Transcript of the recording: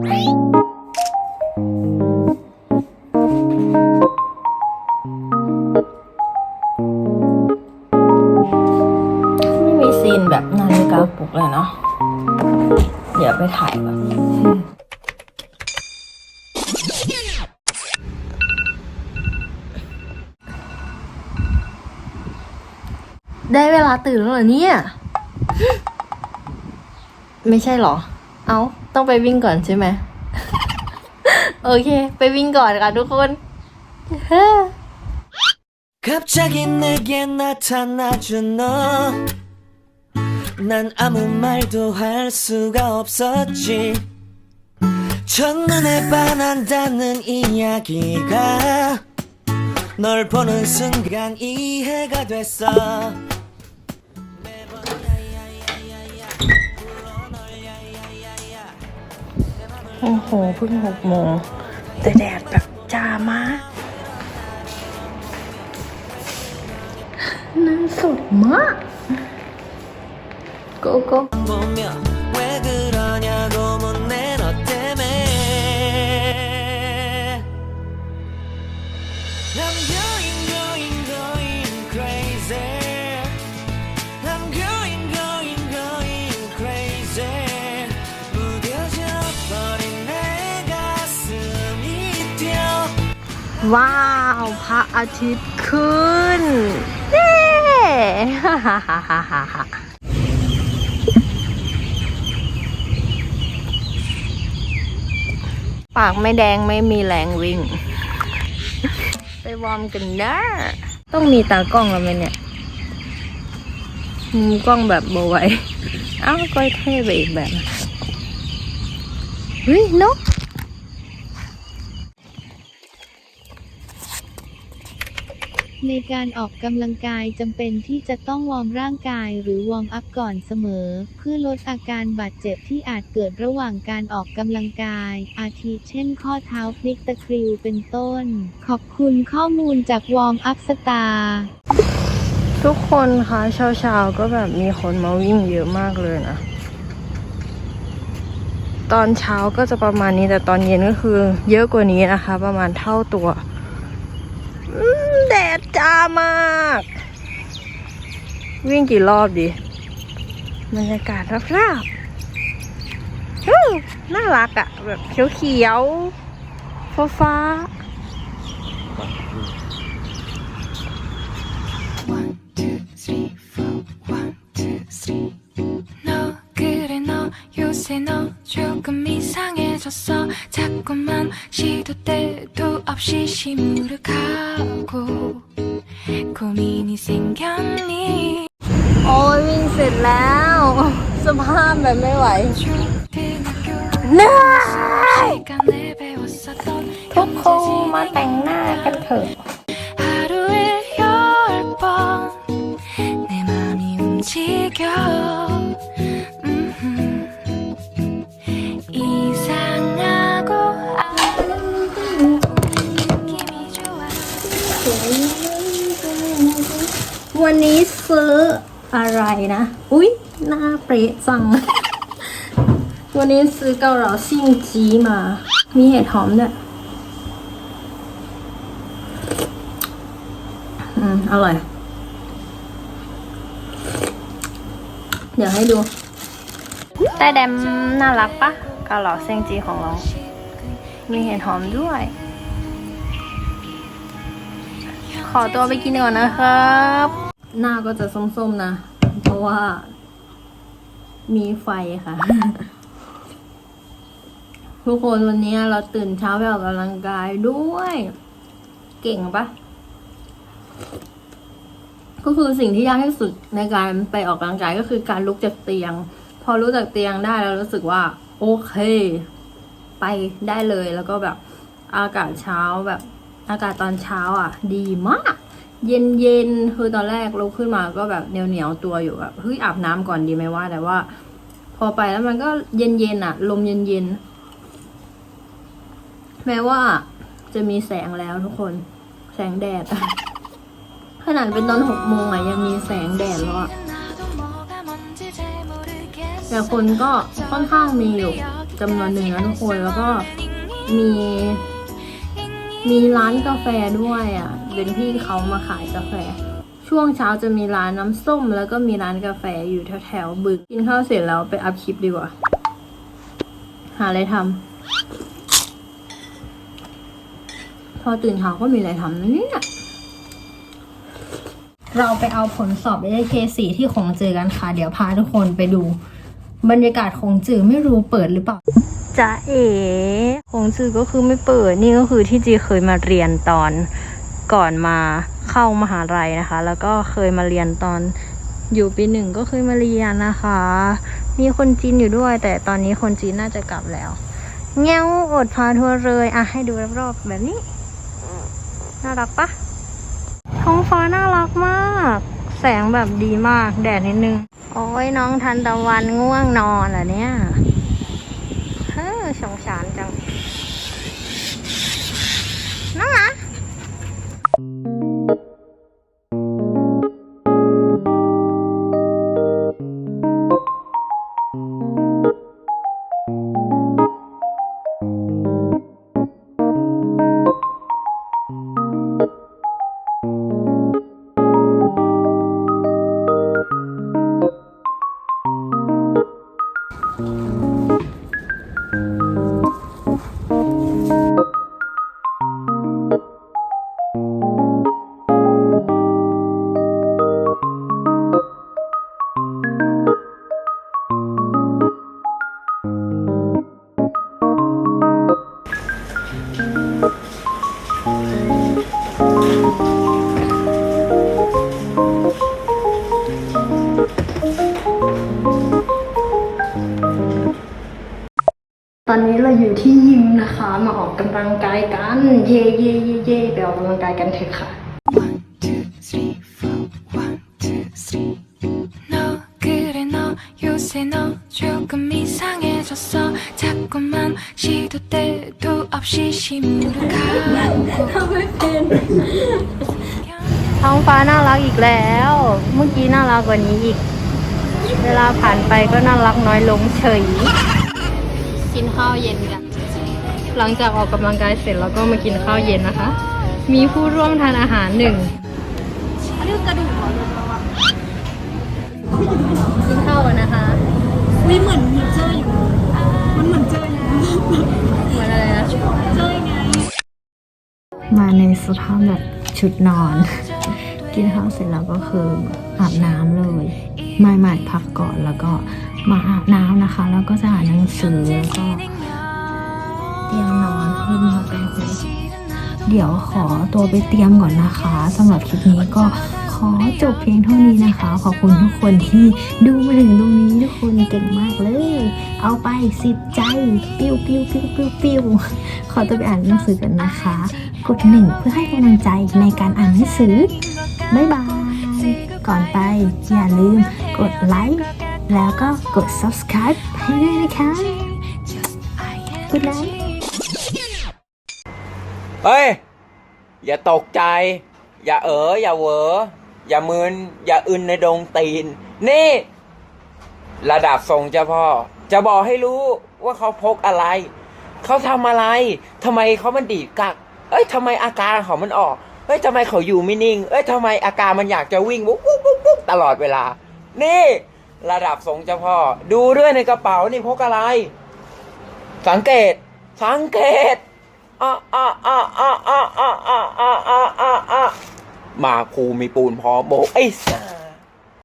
ไม่มีซีนแบบนาฬิกาปลุกเลยเนาะ เดี๋ยวไปถ่ายก่อนได้เวลาตื่นแล้วเหรอเนี่ย ไม่ใช่เหรอ เอา้า ต้องไปวิ่งก่อนใช่ไหม โอเค ไปวิ่งก่อนค่ะทุกคน 갑자기 내게 나타나준 너 난 아무 말도 할 수가 없었지 첫눈에 반한다는 이야기가 널 보는 순간 이해가 됐어 โอ้โหเพิ่งหกโมงแต่แดดแบบจ้ามากน้ำสดมากโก ว้าว พระอาทิตย์ขึ้นเย้ฮ่าฮ่าฮ่าฮ่าฮ่าปากไม่แดงไม่มีแรงวิ่ง ไปวอร์มกันนะต้องมีตากล้องแล้วไหมเนี่ยมุมกล้องแบบโบไว้อ้าวก็เท่ไปอีกแบบนะเฮ้ยนก ในการออกกำลังกายจำเป็นที่จะต้องวอร์มร่างกายหรือวอร์มอัพก่อนเสมอ เพื่อลดอาการบาดเจ็บที่อาจเกิดระหว่างการออกกำลังกาย อาทิเช่นข้อเท้าพลิกตะคริวเป็นต้น ขอบคุณข้อมูลจากวอร์มอัพสตาร์ทุกคนคะเช้าๆก็แบบมีคนมาวิ่งเยอะมากเลยนะ ตอนเช้าก็จะประมาณนี้แต่ตอนเย็นก็คือ เยอะกว่านี้นะคะ ประมาณเท่าตัว จ้ามาก วิ่งกี่รอบดีบรรยากาศราบๆน่ารักอะแบบเขียวๆฟ้าๆ 요새 너 조금 이상해졌어 자꾸만 시도 때도 없이 시무룩하고 고민이 생겼니 โอ้ยวิ่งเสร็จแล้ว สภาพแบบไม่ไหว 초등학교 เหนื่อย 시간에 배웠었던 ทุกคนมาแต่งหน้ากันเถอะ 하루에 열 번 내 맘이 움직여 วันนี้ซื้ออะไรนะ อุ๊ย หน้าเปรตจัง วันนี้ซื้อเกาเหลาซิ่งจีมา มีเห็ดหอมด้วยอืม อร่อย เดี๋ยวให้ดูแต่แดมน่ารักปะเกาเหลาเซิงจีของเรา มีเห็ดหอมด้วย ขอตัวไปกินก่อนนะครับ หน้าก็จะส้มๆนะ เพราะว่า มีไฟค่ะ ทุกคนวันนี้เราตื่นเช้าไปออกกำลังกายด้วย เก่งปะก็คือสิ่งที่ยากที่สุดในการไปออกกำลังกายก็คือการลุกจากเตียง พอลุกจากเตียงได้แล้วรู้สึกว่า โอเค ไปได้เลยแล้วก็แบบอากาศเช้าแบบ อากาศตอนเช้าอะ ดีมาก เย็นเย็นคือตอนแรกลุกขึ้นมาก็แบบเหนียวเหนียวตัวอยู่แบบเฮ้ยอาบน้ำก่อนดีไหมว่าแต่ว่า พอไปแล้วมันก็เย็นเย็นอะลมเย็นเย็นแม้ว่าจะมีแสงแล้วทุกคน แสงแดดขนาดเป็นตอนหกโมงอะยังมีแสงแดดแล้วอะแต่คนก็ค่อนข้างมีอยู่จำนวนหนึ่งนะทุกคนแล้วก็มี มีร้านกาแฟด้วยอะเป็นพี่เขามาขายกาแฟ ช่วงเช้าจะมีร้านน้ำส้ม แล้วก็มีร้านกาแฟอยู่แถวๆบึกกินข้าวเสร็จแล้วไปอัพคลิปดีกว่า หาอะไรทำพอตื่นเช้าก็มีอะไรทำนะเนี่ยเราไปเอาผลสอบ AK4 ที่ของจือกันค่ะ เดี๋ยวพาทุกคนไปดู บรรยากาศของจือไม่รู้เปิดหรือเปล่า จะเอ๋ของจือก็คือไม่เปิดนี่ก็คือที่จีเคยมาเรียนตอนก่อนมาเข้ามหาลัยนะคะ แล้วก็เคยมาเรียนตอนอยู่ปีหนึ่งก็เคยมาเรียนนะคะ มีคนจีนอยู่ด้วย แต่ตอนนี้คนจีนน่าจะกลับแล้วเงี้ยวอดพาทัวร์เลยอะให้ดูรอบๆแบบนี้ น่ารักปะท้องฟ้าน่ารักมาก แสงแบบดีมากแดดนิดนึง โอ้ยน้องทันตะวันง่วงนอนเหรอเนี่ย ตอนนี้เราอยู่ที่ยิมนะคะ มาออกกำลังกายกัน เย่เย่เย่เย่ไปออกกำลังกายกันเถอะค่ะ One, two, three, กอีกแล้ว เมื่อกี้น่ารักกว่านี้อีก เวลาผ่านไปก็น่ารักน้อยลงเฉย กินข้าวเย็นกัน หลังจากออกกำลังกายเสร็จแล้วก็มากินข้าวเย็นนะคะ มีผู้ร่วมทานอาหารหนึ่งกินข้าวกันนะคะ วิเหมือนเหมือนเจออยู่ มันเหมือนเจออยู่เหมือนอะไรนะเจอไง มาในสภาพแบบชุดนอน กินข้าวเสร็จแล้วก็คืออาบน้ำเลยไม่ไม่พักก่อนแล้วก็มาอาบน้ำนะคะ แล้วก็จะอ่านหนังสือแล้วก็เตรียมนอนให้นอนกันเลยเดี๋ยวขอตัวไปเตรียมก่อนนะคะสำหรับคลิปนี้ก็ขอจบเพียงเท่านี้นะคะ ขอบคุณทุกคนที่ดูมาถึงตรงนี้ทุกคนเก่งมากเลย เอาไปสิบใจ ปิ้วปิ้วปิ้วปิ้วปิ้วขอตัวไปอ่านหนังสือกันนะคะ กดหนึ่งเพื่อให้กำลังใจในการอ่านหนังสือ บ๊ายบาย ก่อนไปอย่าลืมกดไลค์แล้วก็กด subscribe ให้ด้วยนะคะ Good night เฮ้ย อย่าตกใจ อย่าเอ๋ออย่าเหวอ อย่ามึนอย่าอึนในดงตีน นี่ ระดับทรงเจ้าพ่อ จะบอกให้รู้ว่าเขาพกอะไร เขาทำอะไร ทำไมเขามันดีดกัก เอ้ยทำไมอาการของมันออก เอ้ยทำไมเขาอยู่ไม่นิ่ง เอ้ยทำไมอาการมันอยากจะวิ่งวุ๊บวุ๊บวุ๊บตลอดเวลา นี่ ระดับสงเจ้าพ่อ ดูด้วยในกระเป๋านี่พกอะไร สังเกต สังเกตอะอะอะอะอะอะอะอะอะอะอะมาครูมีปูนพอโบไอ้สัส